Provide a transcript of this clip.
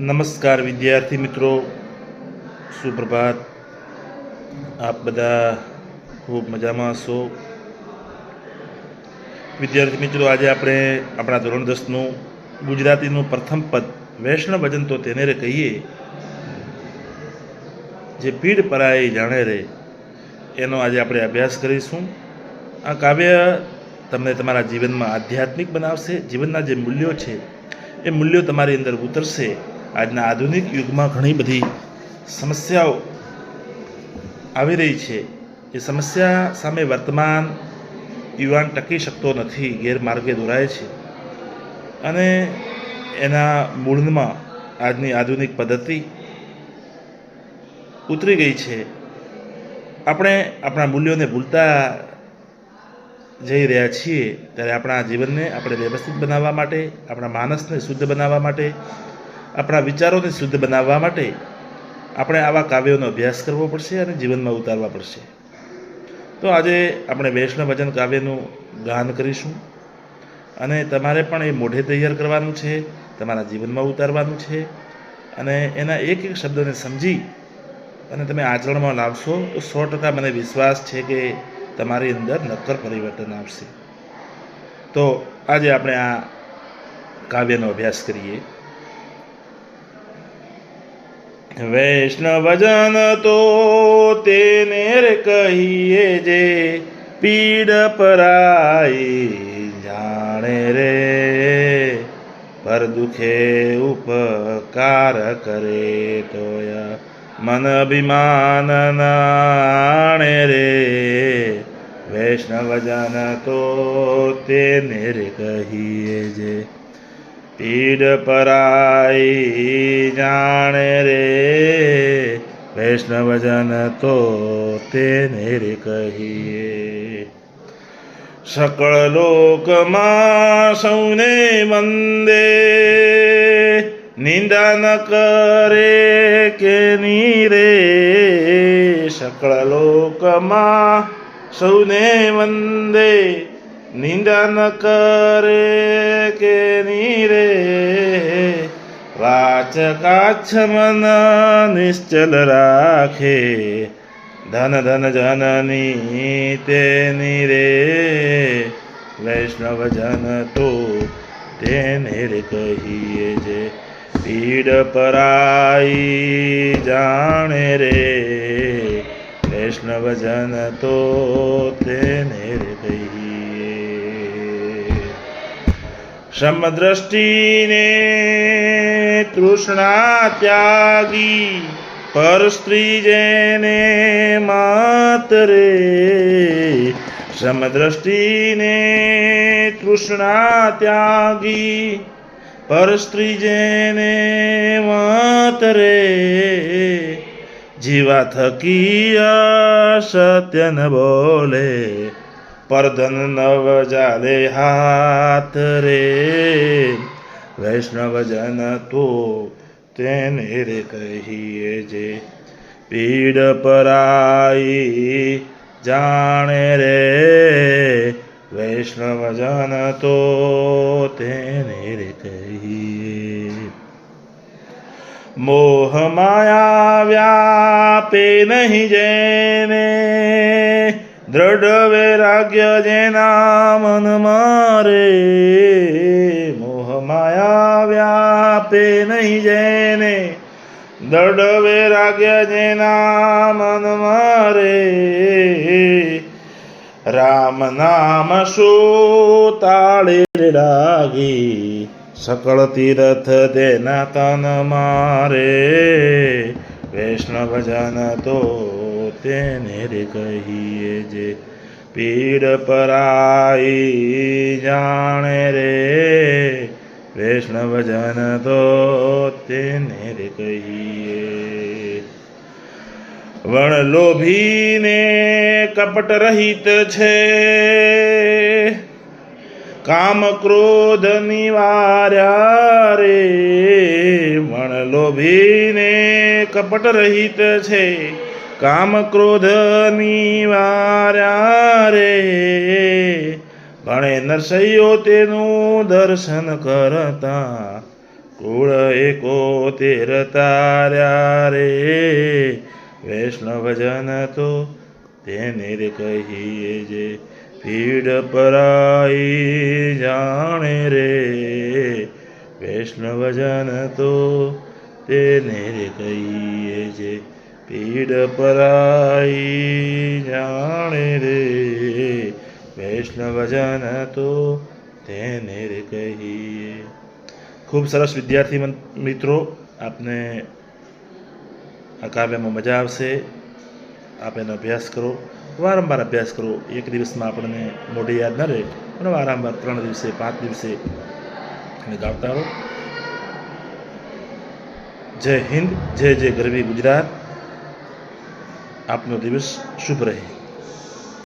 નમસ્કાર વિદ્યાર્થી મિત્રો. સુપ્રભાત. આપ બધા ખૂબ મજામાં હશો? વિદ્યાર્થી મિત્રો, આજે આપણે આપણા ધોરણ દસનું ગુજરાતીનું પ્રથમ પદ, વૈષ્ણવ ભજન તો તેને રે કહીએ. જે પીડ પરાય જાણે રે, એનો આજે આપણે અભ્યાસ કરીશું. આ કાવ્ય તમને તમારા જીવનમાં આધ્યાત્મિક બનાવશે. જીવનના જે મૂલ્યો છે, એ મૂલ્યો તમારી અંદર ઉતરશે. આજના આધુનિક યુગમાં ઘણી બધી સમસ્યાઓ આવી રહી છે. એ સમસ્યા સામે વર્તમાન યુવાન ટકી શકતો નથી, ગેરમાર્ગે દોરાય છે. અને એના મૂળમાં આજની આધુનિક પદ્ધતિ ઉતરી ગઈ છે. આપણે આપણા મૂલ્યોને ભૂલતા જઈ રહ્યા છીએ, ત્યારે આપણા જીવનને આપણે વ્યવસ્થિત બનાવવા માટે, આપણા માનસને શુદ્ધ બનાવવા માટે આપણા વિચારોને શુદ્ધ બનાવવા માટે આપણે આવા કાવ્યોનો અભ્યાસ કરવો પડશે અને જીવનમાં ઉતારવા પડશે. તો આજે આપણે વૈષ્ણવ ભજન કાવ્યનું ગાન કરીશું અને તમારે પણ એ મોઢે તૈયાર કરવાનું છે, તમારા જીવનમાં ઉતારવાનું છે અને એના એક એક શબ્દને સમજી અને તમે આચરણમાં લાવશો તો સો ટકા મને વિશ્વાસ છે કે તમારી અંદર નક્કર પરિવર્તન આવશે. તો આજે આપણે આ કાવ્યનો અભ્યાસ કરીએ. વૈષ્ણવજન તો તેને કહીએ જે પીડ પરાઈ જાણે રે, પર દુખે ઉપકાર કરે તોય મન અભિમાન નાણે રે. વૈષ્ણવજન તો તેને રે કહીએ જે પીડ પરાઈ જાણે રે. વૈષ્ણવજન તો તેને રે કહીએ. સકળ લોકમાં સૌને વંદે. નિંદા ન કરે કે ની રે. સકળ લોકમાં સૌને વંદે. નિંદા ન કરે કે નીરે વાચકાચ્છ મન નિશ્ચલ રાખે ધન ધન જનની તેની રે વૈષ્ણવ જન તો તેને રે કહીએ જે પીડ પરાઈ જાણે રે વૈષ્ણવ જન તો તેને રે કહીએ સમદ્રષ્ટિને તૃષ્ણા ત્યાગી પર સ્ત્રી જેને માતરે સમદ્રષ્ટિને તૃષ્ણા ત્યાગી પર સ્ત્રી જેને માતરે જીવા થકી સત્ય ન બોલે. પરધન નવ જાલે હાથ રે. વૈષ્ણવ જન તો તેને રે કહીએ જે. પીડ પરાઈ જાણે રે. વૈષ્ણવ જન તો તેને રે કહીએ. મોહ માયા વ્યાપે નહીં જેને. દ્રઢ વૈરાગ્ય જેના મન મારે, મોહ માયા વ્યાપે નહીં જેને. દ્રઢ વૈરાગ્ય જેના મન મારે, રામ નામ શું તાળે લાગી સકળ તીરથ તેના તન મારે. વૈષ્ણવ જન તો તેને રે કહીએ જે પીડ પરાઈ જાણે રે વૈષ્ણવ જન તો તેને રે કહીએ. વણ લોભીને કપટ રહિત છે, કામ ક્રોધ નિવાર્યા રે. વણ લોભીને કપટ રહિત છે કામ ક્રોધ નિવાર્યા રે ભણે નરસૈયો તેનું દર્શન કરતા, કુળ એકો તેર તાર્યા રે વૈષ્ણવજન તો તેને કહીએ જે પીડ પરાઈ જાણે રે. વૈષ્ણવજન તો તેને કહીએ જે પીડ પરાઈ જાણે રે. વૈષ્ણવજન તો તેને રે કહીએ. ખૂબ સરસ વિદ્યાર્થી મિત્રો, આપને આ કાવ્યમાં મજા આવશે. આપ એનો અભ્યાસ કરો. વારંવાર અભ્યાસ કરો. એક દિવસમાં આપણને મોઢે યાદ ન રહે, પણ વારંવાર ત્રણ દિવસે, પાંચ દિવસે એને ગાવતા રહો. જય હિન્દ, જય જય ગરવી ગુજરાત. આપનો દિવસ શુભ રહે